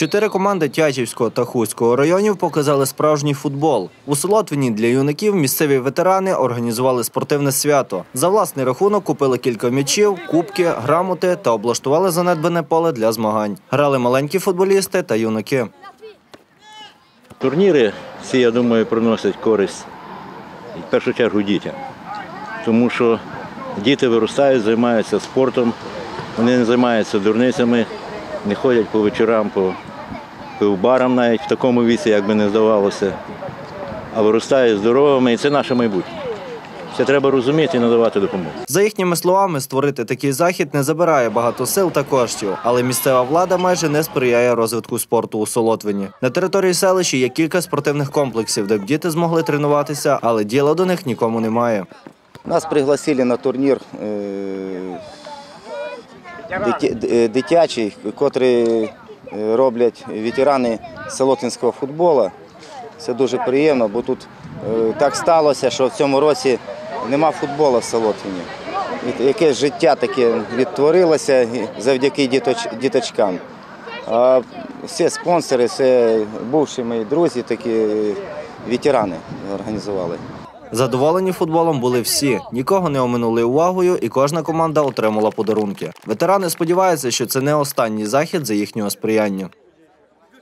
Чотири команди Тячівського та Хуського районів показали справжній футбол. У Солотвині для юнаків місцеві ветерани організували спортивне свято. За власний рахунок купили кілька м'ячів, кубки, грамоти та облаштували занедбане поле для змагань. Грали маленькі футболісти та юнаки. Турніри всі, я думаю, приносять користь в першу чергу дітям. Тому що діти виростають, займаються спортом, вони не займаються дурницями, не ходять по вечорам, по пивбарам навіть в такому віці, як би не здавалося, а виростають здоровими, і це наше майбутнє. Це треба розуміти і надавати допомогу. За їхніми словами, створити такий захід не забирає багато сил та коштів, але місцева влада майже не сприяє розвитку спорту у Солотвині. На території селища є кілька спортивних комплексів, де б діти змогли тренуватися, але діла до них нікому немає. Нас пригласили на турнір е, е, дитячий, котрий роблять ветерани солотинського футболу. Це дуже приємно, бо тут е, так сталося, що в цьому році нема футболу в Солотвіні. Якесь життя таке відтворилося завдяки діточ- діточкам. А всі спонсори, це бувші мої друзі, такі е, ветерани організували. Задоволені футболом були всі, нікого не оминули увагою, і кожна команда отримала подарунки. Ветерани сподіваються, що це не останній захід за їхнього сприяння.